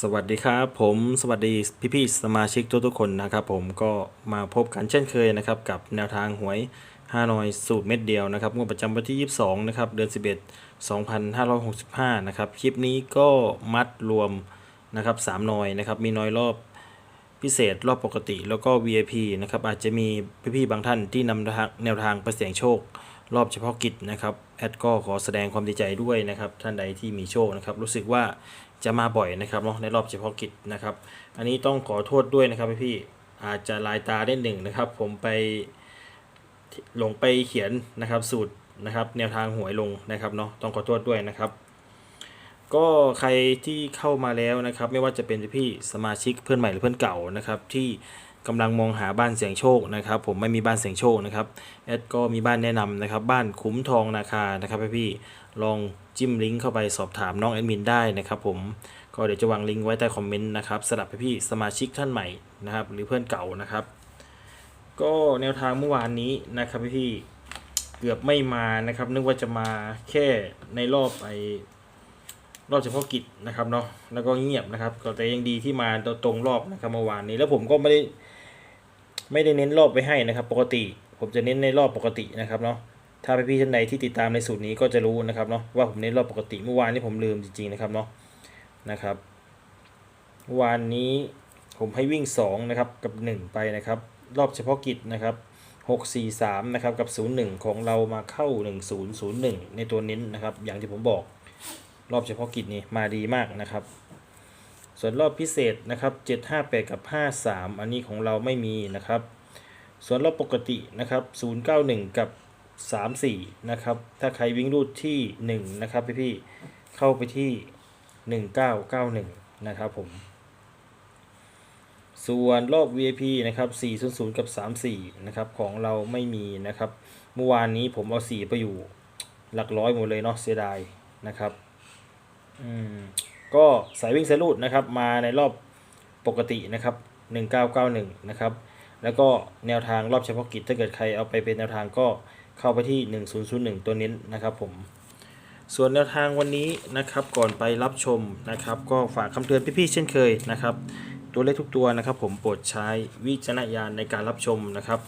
สวัสดีครับผมสวัสดีพี่ๆสมาชิกทุกๆคนนะครับผมก็มาพบกันเช่นเคยนะครับกับแนวทางหวย5หนอยสูตรเม็ดเดียวนะครับงวดประจำวันที่ 22 นะครับเดือน 11 2565 นะครับคลิปนี้ก็มัดรวมนะครับ3หน่อยนะครับมีน้อยรอบพิเศษรอบปกติแล้วก็ VIP นะครับอาจจะมีพี่ๆบางท่านที่นำทางแนวทางไปเสี่ยงโชค รอบเฉพาะกิจนะครับแอดก็ขอแสดงความดีใจด้วยนะครับท่านใดที่มีโชคนะครับรู้สึกว่า จะมาบ่อยนะครับเนาะในรอบเฉพาะกิจนะครับ อันนี้ต้องขอโทษด้วยนะครับพี่ๆอาจจะลายตาได้หนึ่งนะครับ ผมไปหลงไปเขียนนะครับสูตรนะครับ แนวทางหวยลงนะครับเนาะต้องขอโทษด้วยนะครับ ก็ใครที่เข้ามาแล้วนะครับ ไม่ว่าจะเป็นพี่สมาชิกเพื่อนใหม่หรือเพื่อนเก่านะครับที่ กำลังมองหาบ้านเสียงโชคนะครับ ผมไม่มีบ้านเสียงโชคนะครับแอดก็มีบ้านแนะนำนะครับ บ้านคุ้มทองนาคานะครับพี่ๆลองจิ้มลิงก์เข้าไปสอบถามน้องแอดมินได้นะครับ ผมก็เดี๋ยวจะวางลิงก์ไว้ใต้คอมเมนต์นะครับสำหรับพี่สมาชิกท่านใหม่นะครับ หรือเพื่อนเก่านะครับ ก็แนวทางเมื่อวานนี้นะครับพี่เกือบไม่มานะครับ นึกว่าจะมาแค่ในรอบไอรอบเฉพาะกิจนะครับเนาะแล้วก็เงียบนะครับ ก็แต่ยังดีที่มาตรงรอบนะครับเมื่อวานนี้แล้วผมก็ไม่ได้ ไม่ได้เน้นรอบไว้ให้นะครับ ปกติ ผมจะเน้นในรอบปกตินะครับเนาะถ้าพี่ๆท่านใดที่ติดตามในสูตรนี้ก็จะรู้นะครับเนาะว่าผมเน้นรอบปกติเมื่อวานนี้ผมลืมจริงๆนะครับเนาะนะครับเมื่อวานนี้ผมให้วิ่ง 2 นะครับ กับ 1 ไปนะครับ รอบเฉพาะกิจนะครับ 6 4 3 นะครับ กับ 01 ของเรามาเข้า 1001 ในตัวเน้นนะครับ อย่างที่ผมบอกรอบเฉพาะกิจนี่มาดีมากนะครับ ส่วนรอบพิเศษนะครับ758 กับ 53 อันนี้ของเราไม่มีนะครับ ส่วนรอบปกตินะครับ091 กับ 34 นะครับ ถ้าใครวิ่งรูดที่ 1 นะครับพี่ๆเข้าไปที่ 1991 นะครับผม ส่วนรอบ VIP นะครับ400 กับ 34 นะครับของเราไม่มีนะครับ เมื่อวานนี้ผมเอา 4 ไปอยู่หลักร้อยหมดเลยเนาะเสียดายนะครับ อืม ก็สายวิ่งสายรูดนะครับมาในรอบปกตินะครับ 1991 นะครับ แล้วก็แนวทางรอบเฉพาะกิจถ้าเกิดใครเอาไปเป็นแนวทางก็เข้าไปที่ 1001 ตัวเน้นนะครับผม ส่วนแนวทางวันนี้นะครับก่อนไปรับชมนะครับ ก็ฝากคำเตือนพี่ๆเช่นเคยนะครับ ตัวเลขทุกตัวนะครับ ผมโปรดใช้วิจารณญาณในการรับชมนะครับ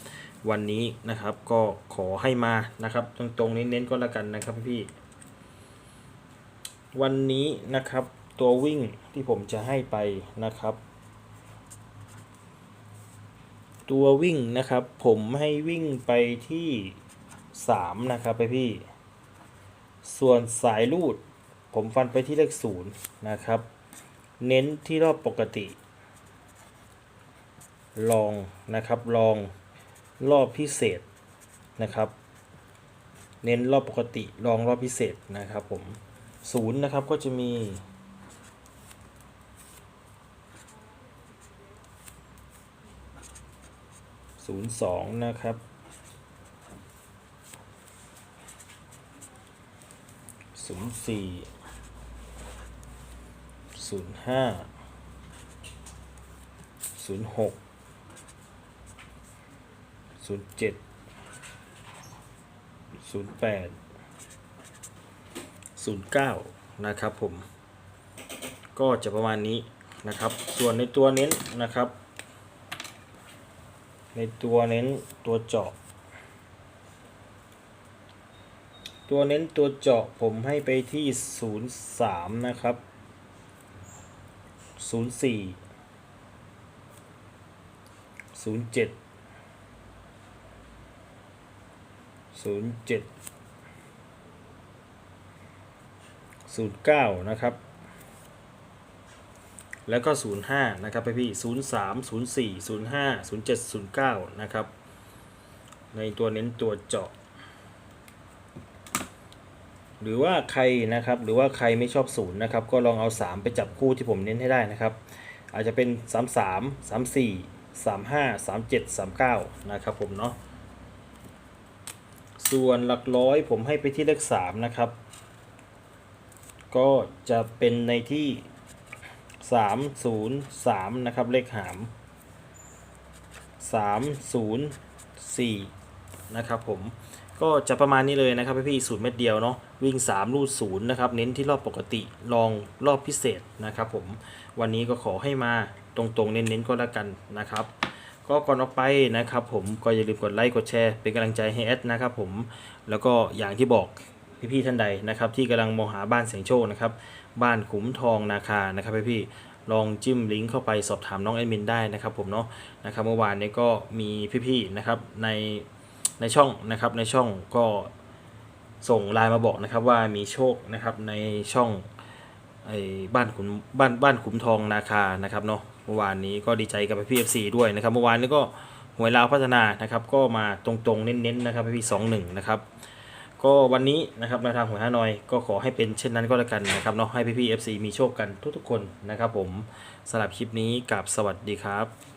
วันนี้นะครับก็ขอให้มานะครับ ตรงๆเน้นๆก็แล้วกันนะครับพี่วันนี้นะครับ ตัววิ่งที่ผมจะให้ไปนะครับ ตัววิ่งนะครับ ผมให้วิ่งไปที่สามนะครับไปพี่ ส่วนสายลูด ผมฟันไปที่เลขศูนย์นะครับ เน้นที่รอบปกติ ลองนะครับลองรอบพิเศษนะครับ เน้นรอบปกติลองรอบพิเศษนะครับผมศูนย์นะครับก็จะมี ศูนย์สองนะครับศูนย์สี่ศูนย์ห้าศูนย์หกศูนย์เจ็ดศูนย์แปด09 นะครับผม ก็จะประมาณนี้นะครับ ส่วนในตัวเน้นนะครับ ในตัวเน้นตัวเจาะ ตัวเน้นตัวเจาะผมให้ไปที่ 03 นะครับ 04 07 07 09 นะครับ แล้วก็ 05 นะครับพี่พี่03 04 05 07 09 นะครับ ในตัวเน้นตัวเจาะ หรือว่าใครนะครับ หรือว่าใครไม่ชอบศูนย์นะครับ ก็ลองเอา 3 ไปจับคู่ที่ผมเน้นให้ได้นะครับ อาจจะเป็น 33 34 35 37 39 นะครับผมเนาะ ส่วนหลักร้อยผมให้ไปที่เลข 3 นะครับ ก็จะเป็นในที่ 303นะครับเลขหาม304นะครับผมก็จะประมาณนี้เลยนะครับพี่ๆสูตรเม็ดเดียวเนาะวิ่ง 3 รูดศูนย์นะครับเน้นที่รอบปกติลองรอบพิเศษนะครับผมวันนี้ก็ขอให้มาตรงๆเน้นๆก็แล้วกันนะครับ ก็ก่อนออกไปนะครับผมก็อย่าลืมกดไลค์กดแชร์เป็นกำลังใจให้แอดนะครับผมแล้วก็อย่างที่บอก พี่ๆท่านใดนะครับ ที่กำลังมองหาบ้านเสียงโชคนะครับ บ้านขุมทองนาคานะครับพี่ๆลองจิ้มลิงก์เข้าไปสอบถามน้องแอดมินได้นะครับผมเนาะนะครับเมื่อวานนี้ก็มีพี่ๆนะครับในในช่องนะครับในช่องก็ส่งไลน์มาบอกนะครับว่ามีโชคนะครับในช่องไอ้บ้านขุมบ้านบ้านขุมทองนาคานะครับเนาะเมื่อวานนี้ก็ดีใจกับพี่เอฟซีด้วยนะครับเมื่อวานนี้ก็หวยลาวพัฒนานะครับก็มาตรงๆเน้นๆนะครับพี่สองหนึ่งนะครับ ก็วันนี้นะครับแนวทางของฮานอยก็ขอให้เป็นเช่นนั้นก็แล้วกันนะครับเนาะให้พี่ๆ FC มีโชคกันทุกๆคนนะครับผมสำหรับคลิปนี้กับสวัสดีครับ